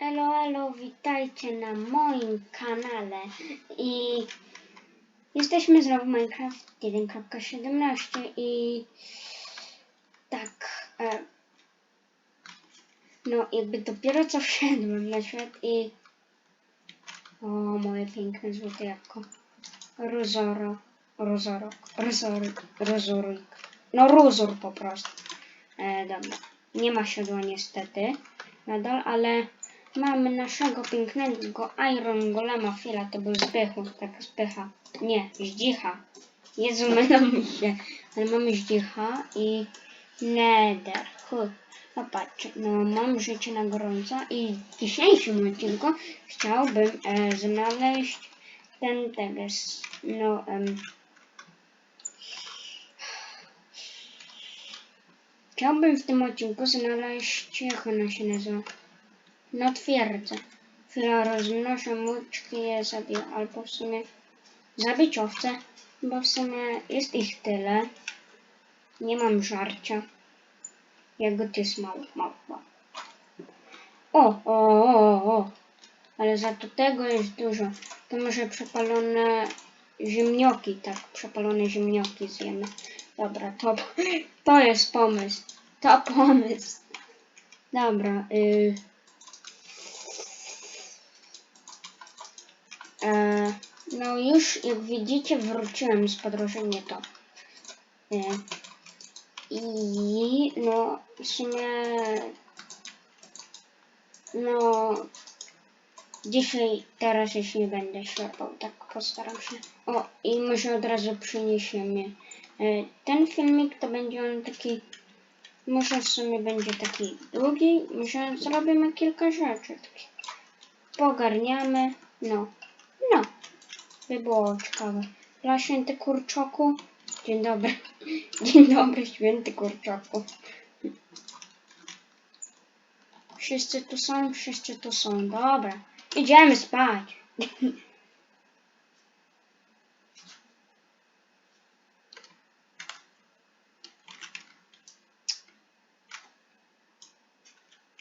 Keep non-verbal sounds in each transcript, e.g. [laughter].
Elo, elo, witajcie na moim kanale i jesteśmy znowu w Minecraft 1.17 i tak, e, no jakby dopiero co [laughs] wszedłem na świat i o moje piękne złote jabłko, Rozoro, Rozorok, Rozor, Rozorik, no Rozor po prostu, e, dobra, nie ma siodła niestety, nadal, ale mamy naszego pięknego Iron Golema chwila, to był Zbychu, tak Zbycha, nie, Zdzicha. Jezu, [laughs] mylą mi się, ale mamy Zdzicha i Nether. Huh. No patrzcie, no mam życie na gorąco i w dzisiejszym odcinku chciałbym e, znaleźć ten teges, no em, Chciałbym w tym odcinku znaleźć, jak ona się nazywa? No twierdzę. Chwila rozmnożę muczki i je zabiję, albo w sumie zabić owce, bo w sumie jest ich tyle. Nie mam żarcia. Jagód jest mało, mało, mało. O, o, o, o. Ale za to tego jest dużo. To może przepalone ziemnioki, tak, przepalone ziemnioki zjemy. Dobra, to, to jest pomysł. To pomysł. Dobra, y... no już jak widzicie wróciłem z podróży nie to. E, I no w sumie no dzisiaj teraz już nie będę ślepał, tak postaram się. O i może od razu przyniesiemy. E, ten filmik to będzie on taki może w sumie będzie taki długi, może zrobimy kilka rzeczy. Pogarniamy. No, by było ciekawe. Święty kurczoku. Dzień dobry. [laughs] Dzień dobry, święty kurczoku. Wszyscy tu są, wszyscy tu są. Dobra, idziemy spać. [laughs]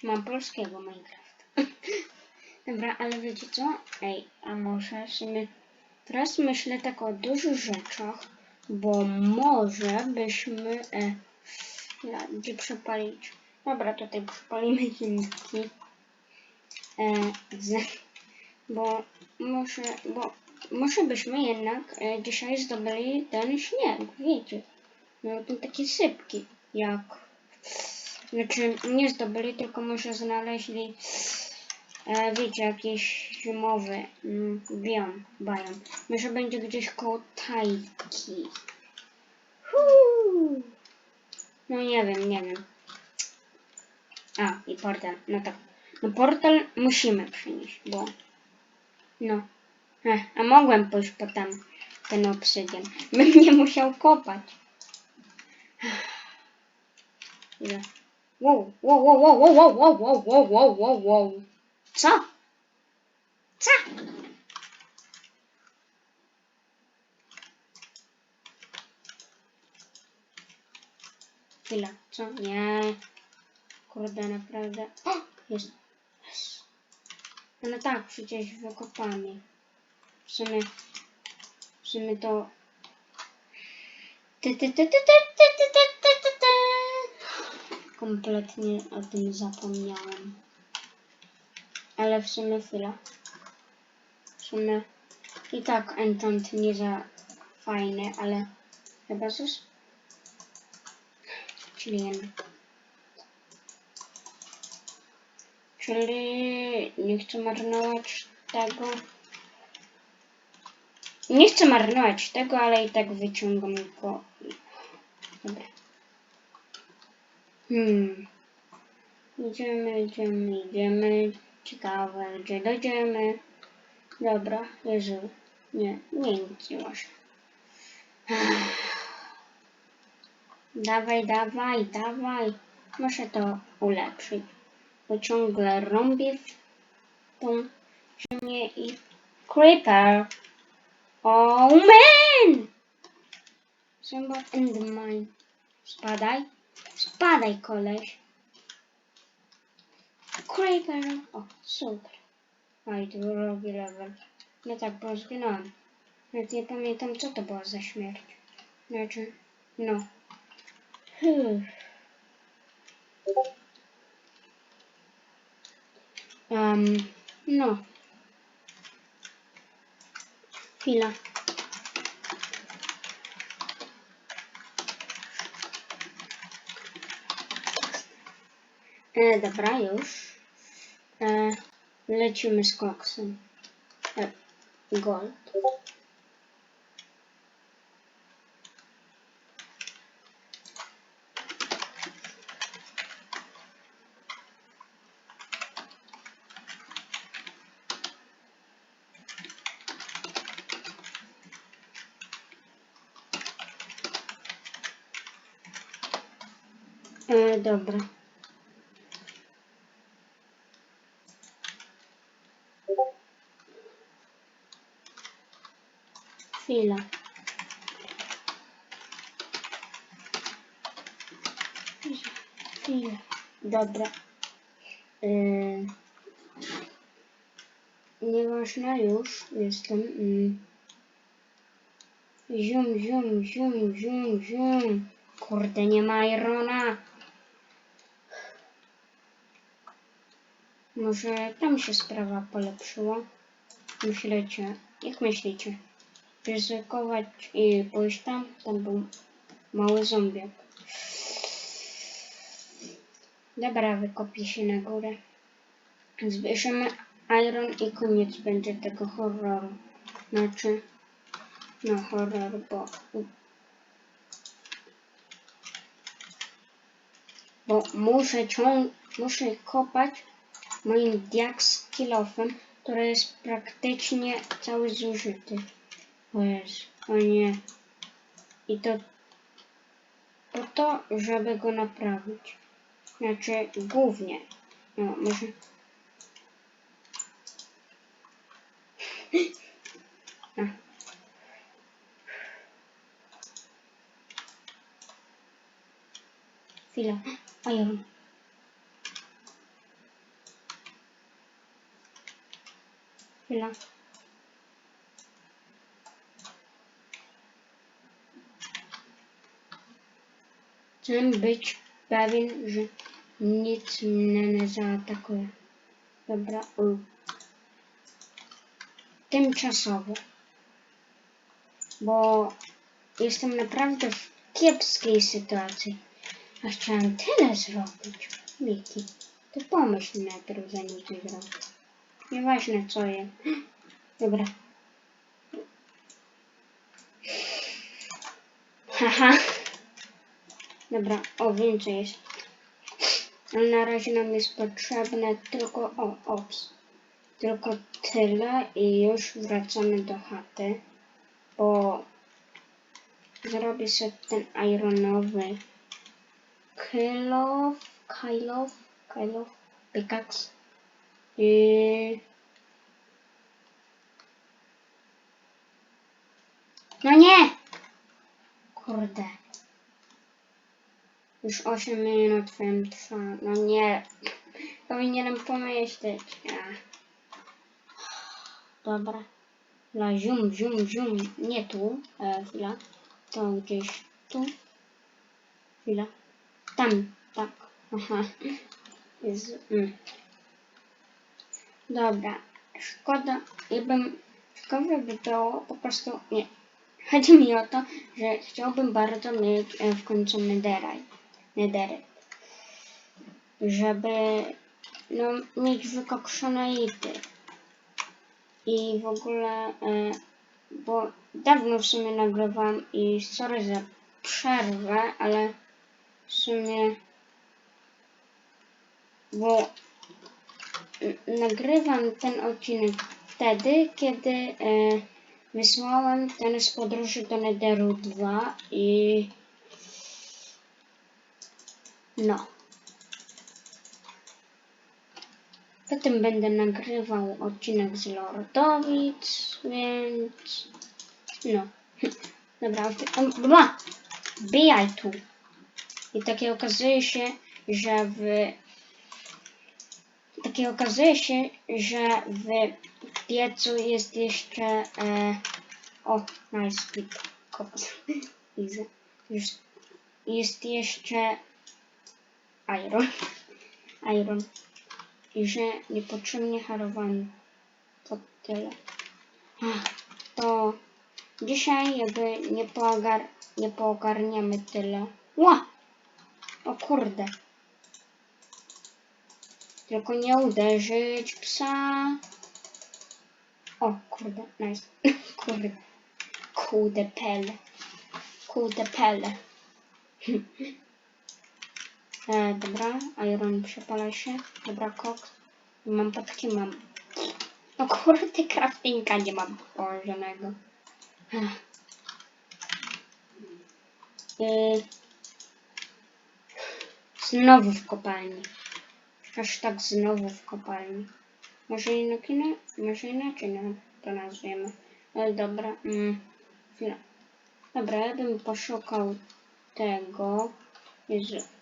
Mam polskiego Minecraft. [laughs] Dobra, ale wiecie co? Ej, a może w sumie teraz myślę tak o dużych rzeczach, bo może byśmy e, ja, gdzie przepalić? Dobra, tutaj przepalimy ziemniki. E, z, bo może, bo może byśmy jednak e, dzisiaj zdobyli ten śnieg, wiecie. No to takie sypki, jak znaczy nie zdobyli, tylko może znaleźli wiecie, jakiś zimowy mm, biom, biom. Może będzie gdzieś koło Tajki. No nie wiem, nie wiem. A, i portal. No tak. No portal musimy przynieść, bo... No. Ech, a mogłem pójść po tam ten obsydian. [laughs] Bym nie musiał kopać. [sighs] Wow, wow, wow, wow, wow, wow, wow, wow, wow, wow, wow. Co? Co? Chwila, co? Nie. Kurde, naprawdę. O! Jest. No, no tak, przecież wykopamy. W sumie, w sumie to... Kompletnie o tym zapomniałem. Ale w sumie chwila. W sumie i tak enchant nie za fajny, ale chyba zus. Czyli. Czyli nie chcę marnować tego. Nie chcę marnować tego, ale i tak wyciągam go. Dobra. Hmm. Idziemy, idziemy, idziemy. Ciekawe, gdzie dojdziemy. Dobra, Jezu. Nie, nie, nic. Dawaj, dawaj, dawaj. Muszę to ulepszyć. Bo ciągle rąbię w tą ziemię i... Creeper! Oh man! Symbol Endermine. Spadaj. Spadaj, koleś. Creeper! O, super. A i drugi level. No tak, bo zginąłem. Nie pamiętam, co to była za śmierć. Znaczy, no. Um, no. Chwila. E, dobra, już. E, lecimy z koksem. E, gold. E, dobra. Chwila. Dobra. Yy, nieważne już jestem. Yy. Zium, zium, zium, zium, zium. Kurde, nie ma Irona. Może tam się sprawa polepszyła? Myślicie? Jak myślicie? Ryzykować i pójść tam? Tam był mały zombiak. Dobra, wykopię się na górę. Zbierzemy iron i koniec będzie tego horroru. Znaczy, no horror, bo... Bo muszę ciąg... muszę kopać moim diaks kilofem, który jest praktycznie cały zużyty. O Jezu, o nie. I to po to, żeby go naprawić. Znaczy, głównie. No, może... A. Chwila. Iron. Chwila. Chcę być pewien, że nic mnie nie zaatakuje. Dobra, u. Tymczasowo. Bo jestem naprawdę w kiepskiej sytuacji. A chciałem tyle zrobić. Miki, to pomyśl najpierw zanim coś zrobię. Nieważne co je. [gasps] Dobra. Haha. Dobra, o więcej jest. Ale na razie nam jest potrzebne tylko, o, ops. Tylko tyle i już wracamy do chaty. Bo zrobię sobie ten ironowy off, kill off, pickaxe. I... No nie! Kurde. Już 8 minut film trwa. No nie. Powinienem pomyśleć. Dobra. La zium, zium, zium. Nie tu. E, chwila. To gdzieś tu. Chwila. Tam. Tak. Aha. Jest, mm. Dobra. Szkoda. Jakbym... Ciekawe by było po prostu... Nie. Chodzi mi o to, że chciałbym bardzo mieć e, w końcu netherite. Netherite. Żeby no, mieć wykokszone ity. I w ogóle, e, bo dawno w sumie nagrywam i sorry za przerwę, ale w sumie, bo nagrywam ten odcinek wtedy, kiedy e, wysłałem ten z podróży do Netheru 2 i no. Potem będę nagrywał odcinek z Lordowic, więc no. [laughs] Dobra, bla, bijaj tu. I takie okazuje się, że w Tak i okazuje się, że w piecu jest jeszcze... E, o, nice. [laughs] Już jest jeszcze iron. Iron. I że niepotrzebnie harowany. To tyle. To dzisiaj jakby nie, poogar nie poogarniamy tyle. Ła! O kurde. Tylko nie uderzyć psa. O kurde, nice. [laughs] Kurde. Kude pele. Kude pele. [laughs] E, dobra, iron przepala się. Dobra, koks. Mam paczki, mam. No kurde, craftinga nie mam położonego. Ech. Y, Znowu w kopalni. Hashtag znowu w kopalni. Może inaczej, może inaczej no, to nazwiemy. Ale dobra. Mm, chwila. Dobra, ja bym poszukał tego. Jezu.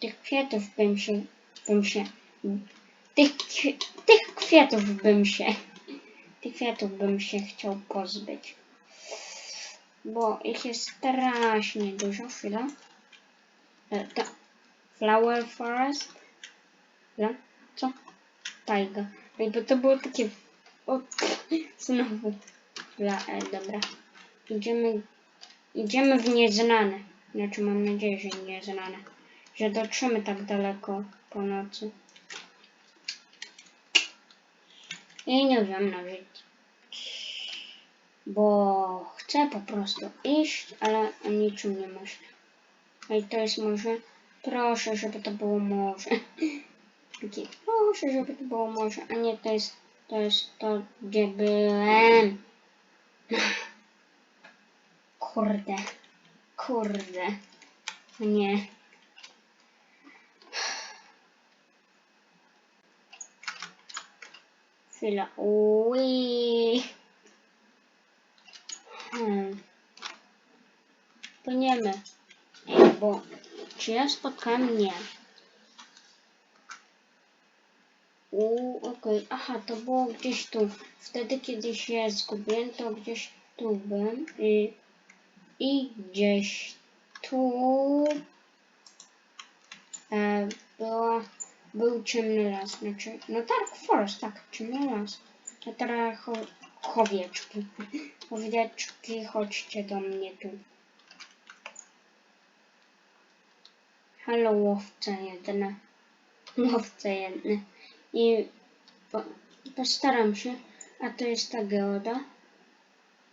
Tych kwiatów bym się, bym się, tych, tych kwiatów bym się, tych kwiatów bym się chciał pozbyć. Bo ich jest strasznie dużo. Chwila. E, ta, flower forest. Chwila. Co? Tajga. Ej, bo to było takie... O, [laughs] znowu. Chwila, e, dobra. Idziemy, idziemy w nieznane. Znaczy mam nadzieję, że nieznane. Że dotrzemy tak daleko po nocy. I nie wiem nawet. Bo chcę po prostu iść, ale o niczym nie myślę. No i to jest morze. Proszę, żeby to było morze. [laughs] Takie, proszę, żeby to było morze. A nie, to jest to, jest to gdzie byłem. [laughs] Kurde. Kurde. Nie. Chwila. Ui. Hmm. Płyniemy. Ej, bo czy ja spotkałem? Nie. Uuu, okej. Aha, to było gdzieś tu. Wtedy, kiedy się zgubiłem, to gdzieś tu byłem. I, i gdzieś tu e, była, był ciemny las. Znaczy, no Dark Forest, tak, ciemny las. A teraz cho, chowieczki. Chowieczki, chodźcie do mnie tu. Halo, łowca jedna. Łowca jedna. I po, postaram się. A to jest ta geoda.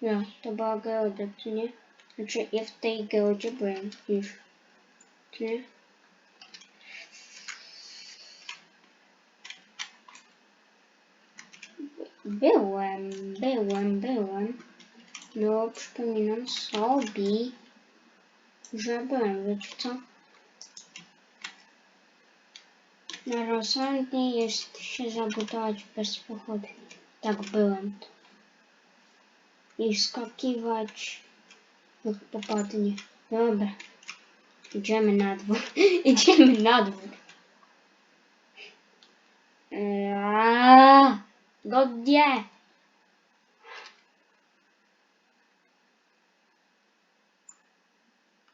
Ja, to była geoda, czy nie? Znaczy, ja w tej geodzie byłem już. Czy nie? Byłem, byłem, byłem. No, przypominam sobie, że byłem, wiecie co? Na rozsądniej jest się zabudować bez pochody. Tak byłem. I skakiwać jak popadnie. Dobra. Idziemy na dwór. [laughs] Idziemy na dwór. Eee, Godnie.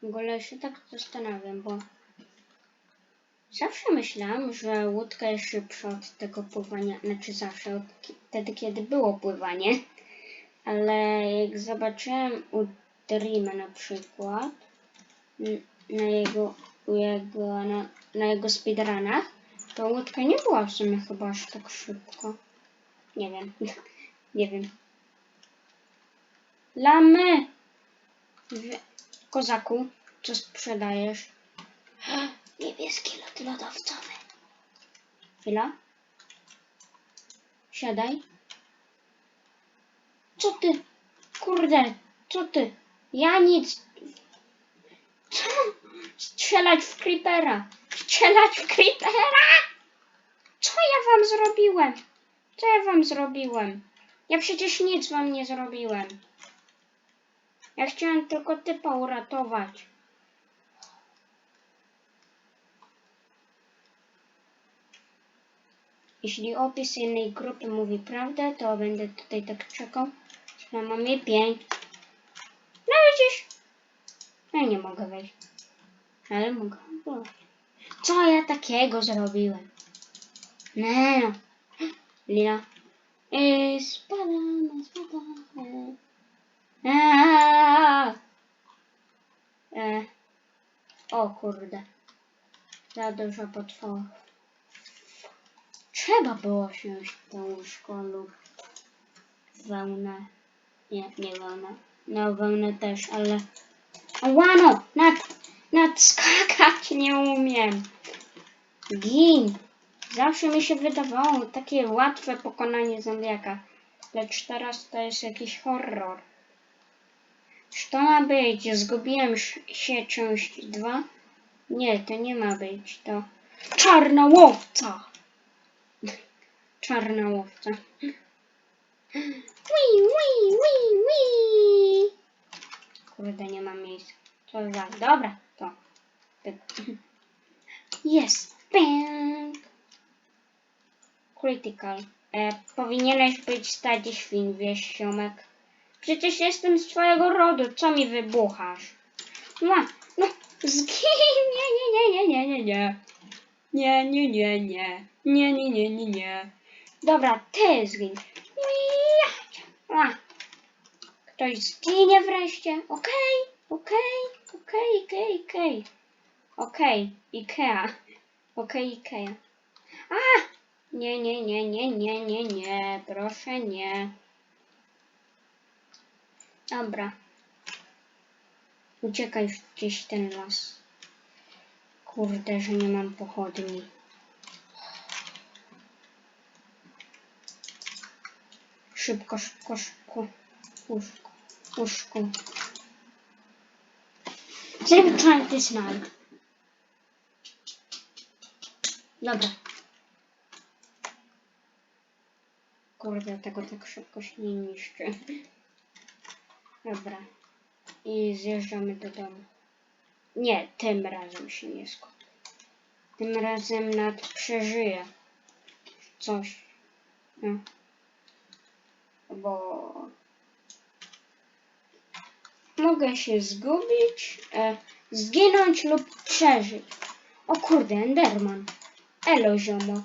W ogóle się tak zastanawiam, bo zawsze myślałam, że łódka jest szybsza od tego pływania, znaczy zawsze, od wtedy kiedy było pływanie, ale jak zobaczyłem u Dreama na przykład, na jego, u jego, na, na jego speedrunach, to łódka nie była w sumie chyba aż tak szybko. Nie wiem, [laughs] nie wiem. Lamy! W- Kozaku, co sprzedajesz? [gasps] Niebieski lód lodowcowy. Chwila. Siadaj. Co ty? Kurde, co ty? Ja nic. Co? Strzelać w creepera. Strzelać w creepera! Co ja wam zrobiłem? Co ja wam zrobiłem? Ja przecież nic wam nie zrobiłem. Ja chciałem tylko typa uratować. Jeśli opis jednej grupy mówi prawdę, to będę tutaj tak czekał. Ja mam jej pięć. No widzisz? Ja nie mogę wejść. Ale mogę. Co ja takiego zrobiłem? Nie no. Lina. I spadamy, spadamy. Aaaa! E. O kurde. Za dużo potworów. Trzeba było wziąć tą łóżko wełnę. Nie, nie wełnę. No wełnę też, ale... Łano! Nad, nadskakać nie umiem. Gin! Zawsze mi się wydawało takie łatwe pokonanie zombiaka. Lecz teraz to jest jakiś horror. Czy to ma być? Zgubiłem się część 2? Nie, to nie ma być. To czarna łowca! Czarna łowca. Ui, ui, ui, ui. Kurde, nie mam miejsca. Co za... Dobra, to. Jest. Pęk. Critical. E, powinieneś być stadzi świn, wiesz, siomek. Przecież jestem z twojego rodu, co mi wybuchasz? No, no, zgin! [laughs] Nie, nie, nie, nie, nie, nie, nie. Nie, nie, nie, nie. Nie, nie, nie, nie, nie. Dobra, ty zgin. A. Ktoś zginie wreszcie. Okej, okej, okej, okej, okej. Okej, Ikea. Okej, Ikea. A! Nie, nie, nie, nie, nie, nie, nie. Proszę nie. Dobra. Uciekaj gdzieś ten las. Kurde, że nie mam pochodni. Szybko, szybko, szybko. Łóżko, łóżko. Save try this night. Dobra. Kurde, tego tak szybko się nie niszczy. Dobra. I zjeżdżamy do domu. Nie, tym razem się nie skończy. Tym razem nad przeżyję. Coś. No. Bo... Mogę się zgubić, e, zginąć lub przeżyć. O kurde, Enderman. Elo, ziomo.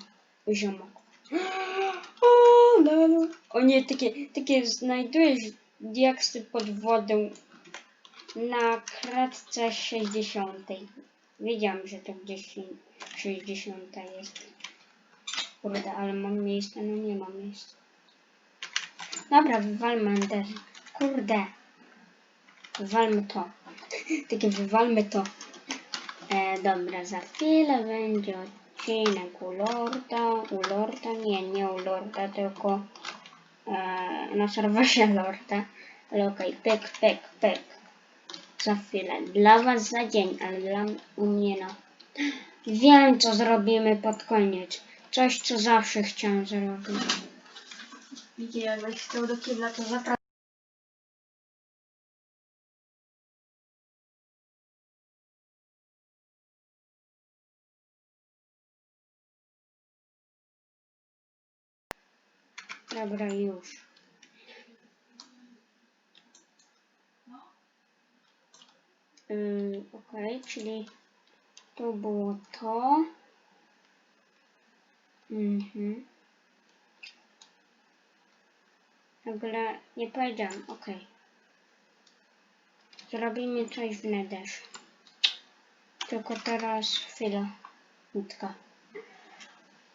Ziomo. O, nie, takie, takie znajdujesz diaksy pod wodą na kratce 60. Wiedziałam, że to gdzieś 60 jest. Kurde, ale mam miejsce? No nie mam miejsca. Dobra, wywalmy Ender. Kurde. Wywalmy to. [laughs] Takie wywalmy to. E, dobra, za chwilę będzie odcinek u Lorda. U Lorda, nie, nie u Lorda, tylko e, na serwerze Lorda. Ale okej, pyk, pyk, pyk. Za chwilę. Dla was za dzień, ale dla mnie no. Wiem, co zrobimy pod koniec. Coś, co zawsze chciałam zrobić. Widzicie, jakbyś chciał do kibla, to zapraszam. Dobra, już. Yy, Okej, czyli to było to. Mhm. W nie powiedziałam, okej. Zrobimy coś w nederze. Tylko teraz chwila. Łódka.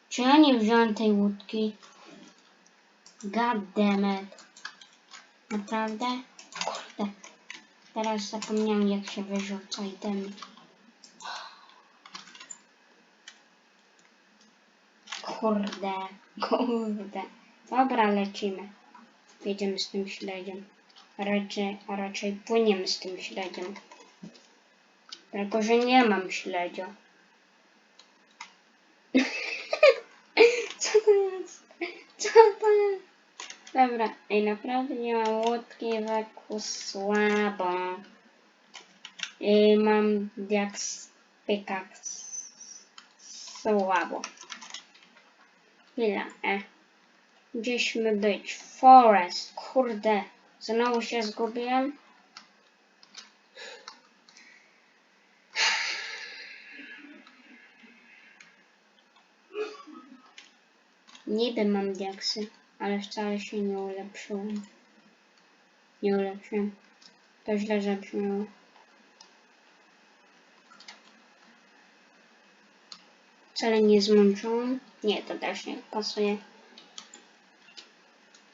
Czy ja nie wziąłem tej łódki? God damn it. Naprawdę? Kurde. Teraz zapomniałem jak się wyrzuca itemy. Kurde. Kurde. Dobra, lecimy. Jedziemy z tym śledziem. Raczej, a raczej płyniemy z tym śledziem. Tylko, że nie mam śledzia. [laughs] Co to jest? Co to jest? Dobra, ej, naprawdę nie mam łódki wokół słabo. I mam jak spykać słabo. Chwila, e. Gdzieśmy być? Forest. Kurde. Znowu się zgubiłem. Niby mam diaksy, ale wcale się nie ulepszyłem. Nie ulepszyłem. To źle zabrzmiało. Wcale nie zmęczyłem. Nie, to też nie pasuje.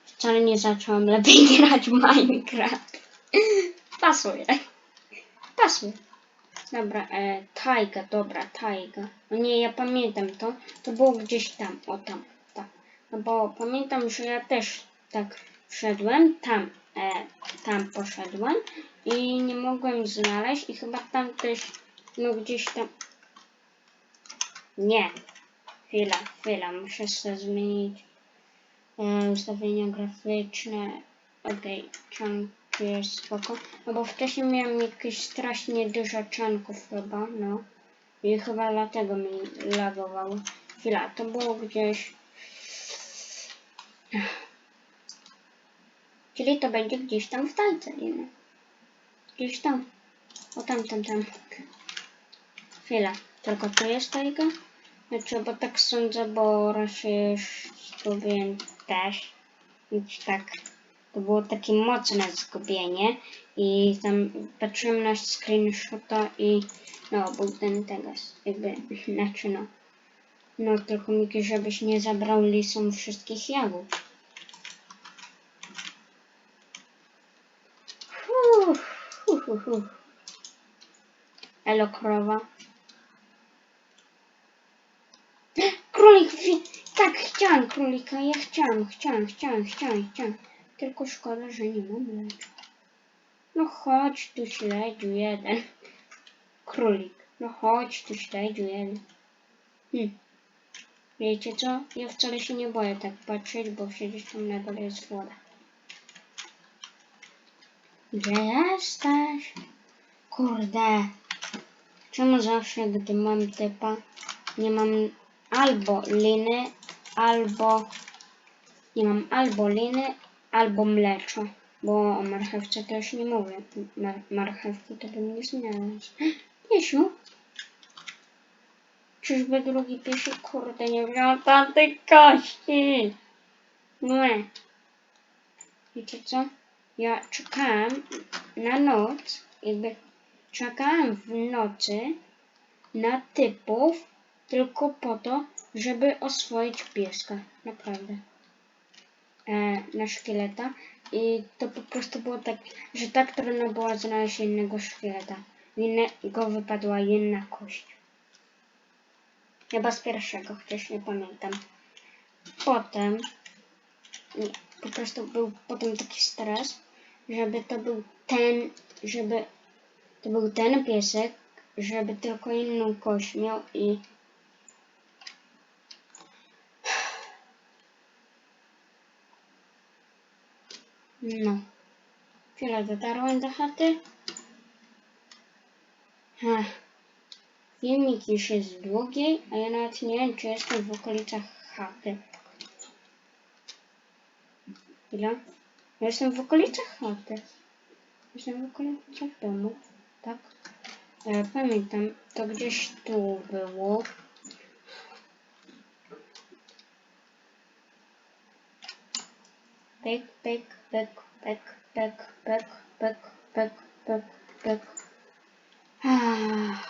Wcale nie zacząłem lepiej [laughs] grać w Minecraft. Pasuje. Pasuje. Dobra, e, tajga, dobra, tajga. No nie, ja pamiętam to. To było gdzieś tam, o tam, bo pamiętam, że ja też tak wszedłem, tam, e, tam poszedłem i nie mogłem znaleźć i chyba tam też, no gdzieś tam. Nie. Chwila, chwila, muszę sobie zmienić e, ustawienia graficzne. Okej, czanki jest spoko. No bo wcześniej miałem jakieś strasznie dużo czanków chyba, no. I chyba dlatego mi lagowało. Chwila, to było gdzieś... Czyli to będzie gdzieś tam w tajce, nie? Gdzieś tam. O tam, tam, tam. Chwila, tylko tu jest tajga? Znaczy, bo tak sądzę, bo raczej już zgubiłem też. Więc tak, to było takie mocne zgubienie. I tam patrzyłem na screenshota i no, był ten teraz, jakby, znaczy no. No, tylko Miki, żebyś nie zabrał lisom wszystkich jagód. Hu, hu, hu. Elo, krowa. Królik, tak, chciałam królika, ja chciałam, chciałam, chciałam, chciałam, chciałam. Tylko szkoda, że nie mam mleka. No chodź tu śledziu jeden. Królik, no chodź tu śledziu jeden. Hm. Wiecie co? Ja wcale się nie boję tak patrzeć, bo przecież tam na dole jest woda. Gdzie jesteś? Kurde. Czemu zawsze, gdy mam typa, nie mam albo liny, albo nie mam albo liny, albo mleczo. Bo o marchewce już nie mówię. Mar marchewki to bym nie znalazł. [gasps] Piesiu? Czyżby drugi piesiu? Kurde, nie wziął tamtej kości. Nie. Wiecie co? Ja czekałem na noc, jakby czekałem w nocy na typów tylko po to, żeby oswoić pieska. Naprawdę. E, na szkieleta. I to po prostu było tak, że tak trudno było znaleźć innego szkieleta. Innego wypadła jedna kość. Chyba z pierwszego, chociaż nie pamiętam. Potem nie, po prostu był potem taki stres, żeby to był ten, żeby to był ten piesek, żeby tylko inną kość miał i no. Tyle dotarłem do chaty. Ech. Filmik już jest długi, a ja nawet nie wiem, czy jestem w okolicach chaty. Chwila. Ja jestem w okolicach chaty. Jestem w okolicach domu. Tak? E, pamiętam, to gdzieś tu było. Pyk, pyk, pyk, pyk, pyk, pyk, pyk, pyk, pyk, pyk. Ah.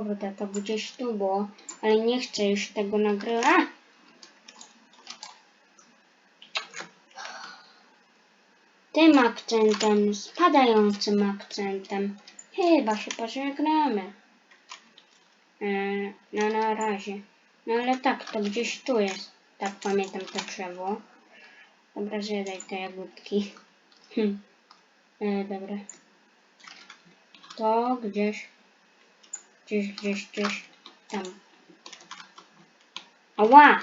Kurde, to gdzieś tu było, ale nie chcę już tego nagrywać. Tym akcentem, spadającym akcentem. Chyba się pożegnamy. Eee, no na razie. No ale tak, to gdzieś tu jest. Tak pamiętam to drzewo. Dobra, zjadaj te jagódki. Hm. E, dobra. To gdzieś. Gdzieś, gdzieś, gdzieś. Tam. Ała!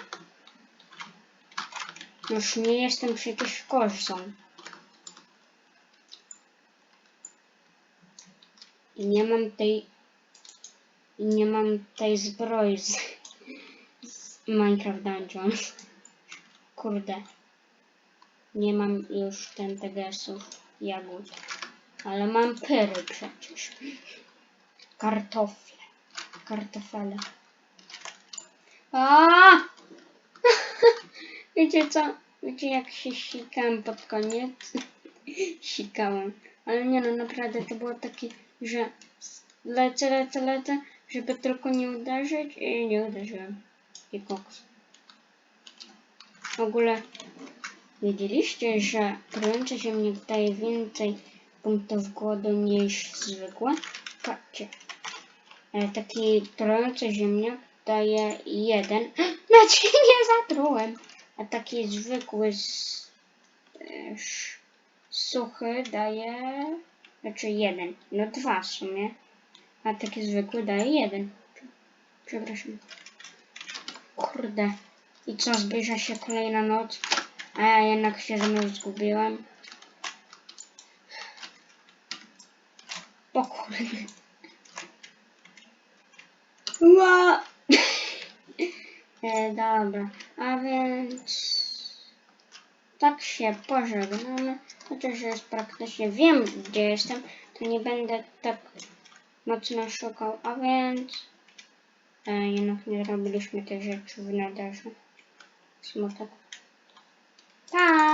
Już nie jestem przecież korzą. I nie mam tej I nie mam tej zbroi z, z Minecraft. Kurde. Nie mam już ten TGS-ów jagód. Ale mam pyry przecież. Kartofle. Kartofele. A! [laughs] Wiecie co? Wiecie jak się sikałem pod koniec? [laughs] Sikałem. Ale nie no, naprawdę to było takie, że lecę, lecę, lecę, żeby tylko nie uderzyć i nie uderzyłem. I koks. W ogóle wiedzieliście, że trujący ziemniak daje więcej punktów głodu niż zwykłe? Patrzcie. E, Taki trujący ziemniak daje jeden. [gasps] Znaczy [laughs] nie zatrułem. A taki zwykły z, e, sz, suchy daje. Znaczy jeden. No dwa w sumie. A taki zwykły daje jeden. Przepraszam. Kurde. I co, zbliża się kolejna noc? A ja jednak się znowu zgubiłem. O kurde. Ła! [laughs] e, dobra, a więc tak się pożegnamy. Chociaż jest praktycznie wiem, gdzie jestem, to nie będę tak mocno szukał, a więc e, jednak nie robiliśmy tych rzeczy w nadarze. Smutek. Tak.